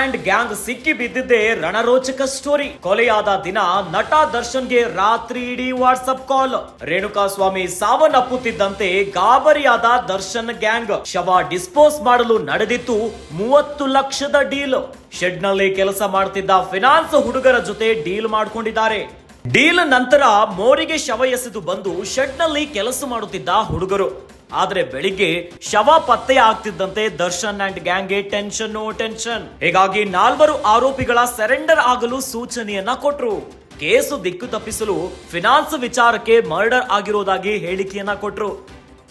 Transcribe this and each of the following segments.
And gang ಸಿಕ್ಕಿ ಬಿದ್ದಿದ್ದೇ ರಣರೋಚಕ story. ಕೊಲೆಯಾದ ದಿನ ನಟ ದರ್ಶನ್ಗೆ ರಾತ್ರಿ ಇಡೀ ವಾಟ್ಸ್ಆಪ್ ಕಾಲ್. ರೇಣುಕಾ ಸ್ವಾಮಿ ಸಾವನ್ನಪ್ಪುತ್ತಿದ್ದಂತೆ ಗಾಬರಿಯಾದ ದರ್ಶನ್ ಗ್ಯಾಂಗ್ ಶವ ಡಿಸ್ಪೋಸ್ ಮಾಡಲು ನಡೆದಿತ್ತು ಮೂವತ್ತು ಲಕ್ಷದ ಡೀಲ್. ಶೆಡ್ನಲ್ಲಿ ಕೆಲಸ ಮಾಡ್ತಿದ್ದ ಫಿನಾನ್ಸ್ ಹುಡುಗರ ಜೊತೆ ಡೀಲ್ ಮಾಡಿಕೊಂಡಿದ್ದಾರೆ. ಡೀಲ್ ನಂತರ ಮೋರಿಗೆ ಶವ ಎಸೆದು ಬಂದು ಶೆಡ್ನಲ್ಲಿ ಕೆಲಸ ಮಾಡುತ್ತಿದ್ದ ಹುಡುಗರು. ಆದ್ರೆ ಬೆಳಿಗ್ಗೆ ಶವ ಪತ್ತೆ ಆಗ್ತಿದ್ದಂತೆ ದರ್ಶನ್ ಅಂಡ್ ಗ್ಯಾಂಗ್ಗೆ ಟೆನ್ಷನ್ ಟೆನ್ಷನ್. ಹೀಗಾಗಿ ನಾಲ್ವರು ಆರೋಪಿಗಳ ಸರೆಂಡರ್ ಆಗಲು ಸೂಚನೆಯನ್ನ ಕೊಟ್ರು. ಕೇಸು ದಿಕ್ಕು ತಪ್ಪಿಸಲು ಫಿನಾನ್ಸ್ ವಿಚಾರಕ್ಕೆ ಮರ್ಡರ್ ಆಗಿರೋದಾಗಿ ಹೇಳಿಕೆಯನ್ನ ಕೊಟ್ರು.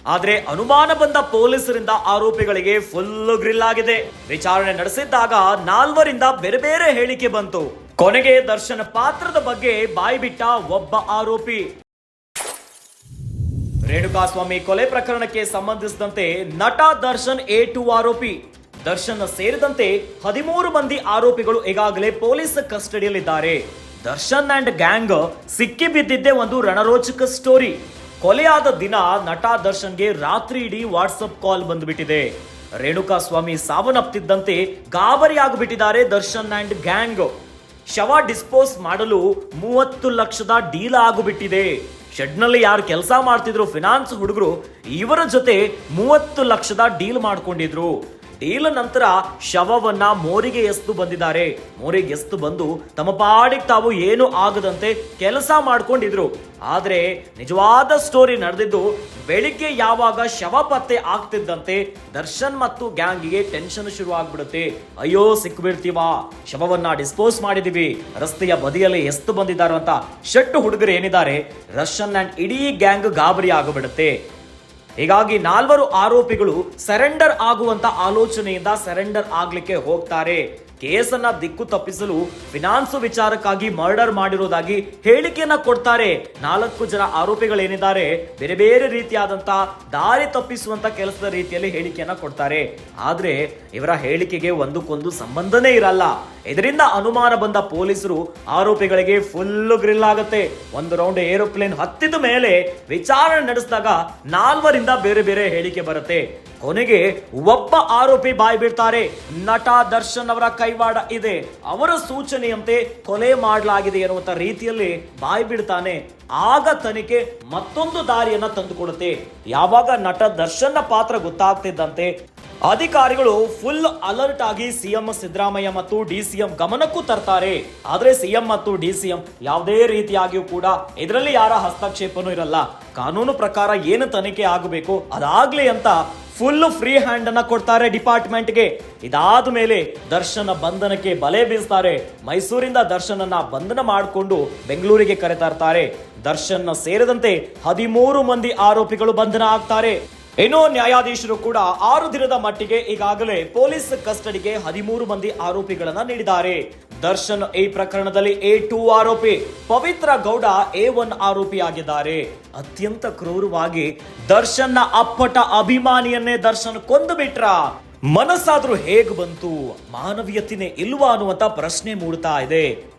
ಆದ್ರೆ ಅನುಮಾನ ಬಂದ ಪೊಲೀಸರಿಂದ ಆರೋಪಿಗಳಿಗೆ ಫುಲ್ ಗ್ರಿಲ್ ಆಗಿದೆ. ವಿಚಾರಣೆ ನಡೆಸಿದ್ದಾಗ ನಾಲ್ವರಿಂದ ಬೇರೆ ಬೇರೆ ಹೇಳಿಕೆ ಬಂತು. ಕೊನೆಗೆ ದರ್ಶನ ಪಾತ್ರದ ಬಗ್ಗೆ ಬಾಯಿಬಿಟ್ಟ ಒಬ್ಬ ಆರೋಪಿ. ರೇಣುಕಾಸ್ವಾಮಿ ಕೊಲೆ ಪ್ರಕರಣಕ್ಕೆ ಸಂಬಂಧಿಸಿದಂತೆ ನಟ ದರ್ಶನ್ ಎ ಟು ಆರೋಪಿ. ದರ್ಶನ್ ಸೇರಿದಂತೆ ಹದಿಮೂರು ಮಂದಿ ಆರೋಪಿಗಳು ಈಗಾಗಲೇ ಪೊಲೀಸ್ ಕಸ್ಟಡಿಯಲ್ಲಿದ್ದಾರೆ. ದರ್ಶನ್ ಅಂಡ್ ಗ್ಯಾಂಗ್ ಸಿಕ್ಕಿ ಬಿದ್ದಿದ್ದೇ ಒಂದು ರಣರೋಚಕ ಸ್ಟೋರಿ. ಕೊಲೆಯಾದ ದಿನ ನಟ ದರ್ಶನ್ಗೆ ರಾತ್ರಿ ಇಡೀ ವಾಟ್ಸಪ್ ಕಾಲ್ ಬಂದ್ಬಿಟ್ಟಿದೆ. ರೇಣುಕಾ ಸ್ವಾಮಿ ಸಾವನ್ನಪ್ತಿದ್ದಂತೆ ಗಾಬರಿ ಆಗಿಬಿಟ್ಟಿದ್ದಾರೆ ದರ್ಶನ್ ಅಂಡ್ ಗ್ಯಾಂಗ್. ಶವ ಡಿಸ್ಪೋಸ್ ಮಾಡಲು ಮೂವತ್ತು ಲಕ್ಷದ ಡೀಲ್ ಆಗಿಬಿಟ್ಟಿದೆ. ಶೆಡ್ನಲ್ಲಿ ಯಾರು ಕೆಲಸ ಮಾಡ್ತಿದ್ರು ಫಿನಾನ್ಸ್ ಹುಡುಗರು ಇವರ ಜೊತೆ ಮೂವತ್ತು ಲಕ್ಷದ ಡೀಲ್ ಮಾಡ್ಕೊಂಡಿದ್ರು. ಡೀಲ್ ನಂತರ ಶವವನ್ನ ಮೋರಿಗೆ ಎಸ್ದು ಬಂದಿದ್ದಾರೆ. ಮೋರಿಗೆ ಎಸ್ದು ಬಂದು ತಮ್ಮ ಪಾಡಿಗೆ ತಾವು ಏನು ಆಗದಂತೆ ಕೆಲಸ ಮಾಡ್ಕೊಂಡಿದ್ರು. ಆದ್ರೆ ನಿಜವಾದ ಸ್ಟೋರಿ ನಡೆದಿದ್ದು ಬೆಳಿಗ್ಗೆ ಯಾವಾಗ ಶವ ಪತ್ತೆ ಆಗ್ತಿದ್ದಂತೆ ದರ್ಶನ್ ಮತ್ತು ಗ್ಯಾಂಗಿಗೆ ಟೆನ್ಷನ್ ಶುರು ಆಗ್ಬಿಡುತ್ತೆ ಅಯ್ಯೋ, ಸಿಕ್ಬಿಡ್ತೀವಾ? ಶವವನ್ನ ಡಿಸ್ಪೋಸ್ ಮಾಡಿದೀವಿ. ರಸ್ತೆಯ ಬದಿಯಲ್ಲಿ ಎಸ್ತು ಬಂದಿದ್ದಾರೆ ಅಂತ ಶೆಟ್ಟು ಹುಡುಗರು ಏನಿದ್ದಾರೆ? ರಷ್ಯನ್ ಅಂಡ್ ಇಡೀ ಗ್ಯಾಂಗ್ ಗಾಬರಿ ಆಗಿಬಿಡುತ್ತೆ. ಹೀಗಾಗಿ ನಾಲ್ವರು ಆರೋಪಿಗಳು ಸರೆಂಡರ್ ಆಗುವಂತ ಆಲೋಚನೆಯಿಂದ ಸರೆಂಡರ್ ಆಗ್ಲಿಕ್ಕೆ ಹೋಗ್ತಾರೆ. ಕೇಸನ್ನ ದಿಕ್ಕು ತಪ್ಪಿಸಲು ಫಿನಾನ್ಸು ವಿಚಾರಕ್ಕಾಗಿ ಮರ್ಡರ್ ಮಾಡಿರೋದಾಗಿ ಹೇಳಿಕೆಯನ್ನ ಕೊಡ್ತಾರೆ. ನಾಲ್ಕು ಜನ ಆರೋಪಿಗಳೇನಿದ್ದಾರೆ, ಬೇರೆ ಬೇರೆ ರೀತಿಯಾದಂತ ದಾರಿ ತಪ್ಪಿಸುವಂತ ಕೆಲಸದ ರೀತಿಯಲ್ಲಿ ಹೇಳಿಕೆಯನ್ನ ಕೊಡ್ತಾರೆ. ಆದ್ರೆ ಇವರ ಹೇಳಿಕೆಗೆ ಒಂದಕ್ಕೊಂದು ಸಂಬಂಧನೇ ಇರಲ್ಲ. ಇದರಿಂದ ಅನುಮಾನ ಬಂದ ಪೊಲೀಸರು ಆರೋಪಿಗಳಿಗೆ ಫುಲ್ ಗ್ರಿಲ್ ಆಗುತ್ತೆ. ಒಂದು ರೌಂಡ್ ಏರೋಪ್ಲೇನ್ ಹತ್ತಿದ ಮೇಲೆ ವಿಚಾರಣೆ ನಡೆಸಿದಾಗ ನಾಲ್ವರಿಂದ ಬೇರೆ ಬೇರೆ ಹೇಳಿಕೆ ಬರುತ್ತೆ. ಕೊನೆಗೆ ಒಬ್ಬ ಆರೋಪಿ ಬಾಯಿ ಬಿಡ್ತಾರೆ ನಟ ದರ್ಶನ್ ಅವರ ಕೈವಾಡ ಇದೆ. ಅವರ ಸೂಚನೆಯಂತೆ ಕೊಲೆ ಮಾಡಲಾಗಿದೆ ಎನ್ನುವಂತ ರೀತಿಯಲ್ಲಿ ಬಾಯಿ ಬಿಡ್ತಾನೆ ಆಗ ತನಿಖೆ ಮತ್ತೊಂದು ದಾರಿಯನ್ನ ತಂದುಕೊಡುತ್ತೆ. ಯಾವಾಗ ನಟ ದರ್ಶನ್ನ ಪಾತ್ರ ಗೊತ್ತಾಗ್ತಿದ್ದಂತೆ ಅಧಿಕಾರಿಗಳು ಫುಲ್ ಅಲರ್ಟ್ ಆಗಿ ಸಿಎಂ ಸಿದ್ದರಾಮಯ್ಯ ಮತ್ತು ಡಿ ಸಿಎಂ ಗಮನಕ್ಕೂ ತರ್ತಾರೆ. ಆದ್ರೆ ಸಿಎಂ ಮತ್ತು ಡಿ ಸಿಎಂ ಯಾವುದೇ ರೀತಿಯಾಗಿಯೂ ಕೂಡ ಇದರಲ್ಲಿ ಯಾರ ಹಸ್ತಕ್ಷೇಪನೂ ಇರಲ್ಲ. ಕಾನೂನು ಪ್ರಕಾರ ಏನು ತನಿಖೆ ಆಗಬೇಕು ಅದಾಗ್ಲಿ ಅಂತ ಫುಲ್ ಫ್ರೀ ಹ್ಯಾಂಡ್ ಅನ್ನ ಕೊಡ್ತಾರೆ ಡಿಪಾರ್ಟ್ಮೆಂಟ್ಗೆ. ಇದಾದ ಮೇಲೆ ದರ್ಶನ ಬಂಧನಕ್ಕೆ ಬಲೆ ಬೀಸ್ತಾರೆ. ಮೈಸೂರಿಂದ ದರ್ಶನನ್ನ ಬಂಧನ ಮಾಡಿಕೊಂಡು ಬೆಂಗಳೂರಿಗೆ ಕರೆತರ್ತಾರೆ ದರ್ಶನ್ ಸೇರಿದಂತೆ ಹದಿಮೂರು ಮಂದಿ ಆರೋಪಿಗಳು ಬಂಧನ ಆಗ್ತಾರೆ. ಇನ್ನು ನ್ಯಾಯಾಧೀಶರು ಕೂಡ ಆರು ದಿನದ ಮಟ್ಟಿಗೆ ಈಗಾಗಲೇ ಪೊಲೀಸ್ ಕಸ್ಟಡಿಗೆ ಹದಿಮೂರು ಮಂದಿ ಆರೋಪಿಗಳನ್ನ ನೀಡಿದ್ದಾರೆ. ದರ್ಶನ್ ಈ ಪ್ರಕರಣದಲ್ಲಿ ಎ ಟು ಆರೋಪಿ. ಪವಿತ್ರ ಗೌಡ ಎ ಒನ್ ಆರೋಪಿ ಆಗಿದ್ದಾರೆ ಅತ್ಯಂತ ಕ್ರೂರವಾಗಿ ದರ್ಶನ್ನ ಅಪ್ಪಟ ಅಭಿಮಾನಿಯನ್ನೇ ದರ್ಶನ್ ಕೊಂದು ಬಿಟ್ರ. ಮನಸ್ಸಾದ್ರೂ ಹೇಗ್ ಬಂತು? ಮಾನವೀಯತಿನೇ ಇಲ್ವಾ ಅನ್ನುವಂತ ಪ್ರಶ್ನೆ ಮೂಡ್ತಾ ಇದೆ.